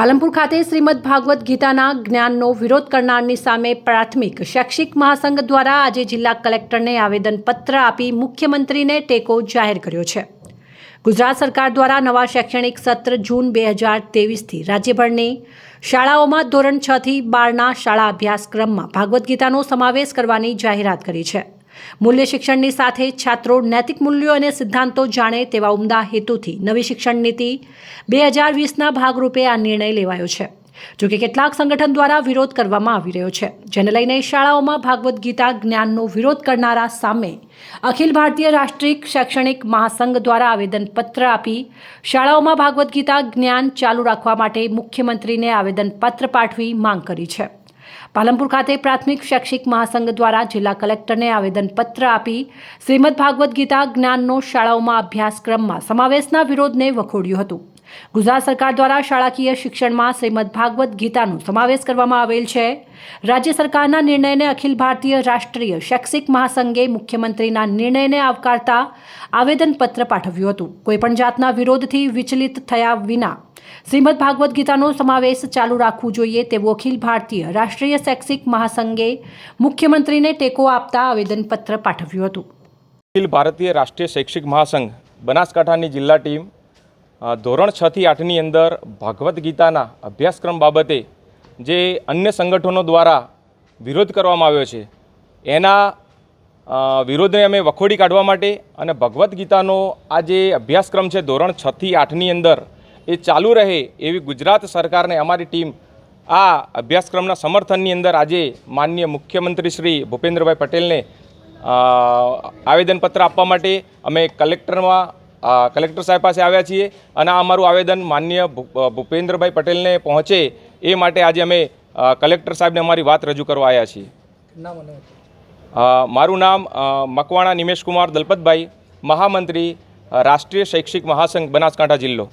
પાલનપુર ખાતે શ્રીમદ ભાગવત ગીતાના જ્ઞાનનો વિરોધ કરનારની સામે પ્રાથમિક શૈક્ષિક મહાસંઘ દ્વારા આજે જિલ્લા કલેક્ટરને આવેદનપત્ર આપી મુખ્યમંત્રીને ટેકો જાહેર કર્યો છે. ગુજરાત સરકાર દ્વારા નવા શૈક્ષણિક સત્ર જૂન બે હજાર તેવીસથી રાજ્યભરની શાળાઓમાં ધોરણ છથી બારના શાળા અભ્યાસક્રમમાં ભાગવદ્ ગીતાનો સમાવેશ કરવાની જાહેરાત કરી છે. મૂલ્ય શિક્ષણની સાથે છાત્રો નૈતિક મૂલ્યો અને સિદ્ધાંતો જાણે તેવા ઉમદા હેતુથી નવી શિક્ષણ નીતિ બે હજાર વીસના ભાગરૂપે આ નિર્ણય લેવાયો છે. જોકે કેટલાક સંગઠન દ્વારા વિરોધ કરવામાં આવી રહ્યો છે, જેને લઈને શાળાઓમાં ભાગવદ્ ગીતા જ્ઞાનનો વિરોધ કરનારા સામે અખિલ ભારતીય રાષ્ટ્રીય શૈક્ષણિક મહાસંઘ દ્વારા આવેદનપત્ર આપી શાળાઓમાં ભાગવદ્ ગીતા જ્ઞાન ચાલુ રાખવા માટે મુખ્યમંત્રીને આવેદનપત્ર પાઠવી માંગ કરી છે. પાલનપુર ખાતે પ્રાથમિક શૈક્ષિક મહાસંઘ દ્વારા જિલ્લા કલેક્ટરને આવેદનપત્ર આપી શ્રીમદ ભાગવદ્ ગીતા જ્ઞાનનો શાળાઓમાં અભ્યાસક્રમમાં સમાવેશના વિરોધને વખોડ્યું હતું. ગુજરાત સરકાર દ્વારા શાળાકીય શિક્ષણમાં શ્રીમદ ભાગવત ગીતાનો સમાવેશ કરવામાં આવેલ છે. રાજ્ય સરકારના નિર્ણયને અખિલ ભારતીય રાષ્ટ્રીય શૈક્ષિક મહાસંઘે મુખ્યમંત્રીના નિર્ણયને આવકારતા આવેદનપત્ર પાઠવ્યું હતું. કોઈપણ જાતના વિરોધથી વિચલિત થયા વિના શ્રીમદ ભાગવદ્ ગીતાનો સમાવેશ ચાલુ રાખવું જોઈએ તેવું અખિલ ભારતીય રાષ્ટ્રીય શૈક્ષિક મહાસંઘે મુખ્યમંત્રીને ટેકો આપતા આવેદનપત્ર પાઠવ્યું હતું. અખિલ ભારતીય રાષ્ટ્રીય શૈક્ષિક મહાસંઘ બનાસકાંઠાની જિલ્લા ટીમ ધોરણ છ થી આઠની અંદર ભાગવદ્ ગીતાના અભ્યાસક્રમ બાબતે જે અન્ય સંગઠનો દ્વારા વિરોધ કરવામાં આવ્યો છે, એના વિરોધને અમે વખોડી કાઢવા માટે અને ભગવદ્ ગીતાનો આ જે અભ્યાસક્રમ છે ધોરણ છથી આઠની અંદર એ ચાલુ રહે એવી ગુજરાત સરકારને અમારી ટીમ આ અભ્યાસક્રમના સમર્થનની અંદર આજે માનનીય મુખ્યમંત્રી શ્રી ભૂપેન્દ્રભાઈ પટેલને આવેદનપત્ર આપવા માટે અમે કલેક્ટરમાં કલેક્ટર સાહેબ પાસે આવ્યા છીએ અને આ અમારું આવેદન માનનીય ભૂપેન્દ્રભાઈ પટેલને પહોંચે એ માટે આજે અમે કલેક્ટર સાહેબને અમારી વાત રજૂ કરવા આવ્યા છીએ. મારું નામ મકવાણા નિમેશકુમાર દલપતભાઈ મહામંત્રી રાષ્ટ્રીય શૈક્ષિક મહાસંઘ બનાસકાંઠા જિલ્લો.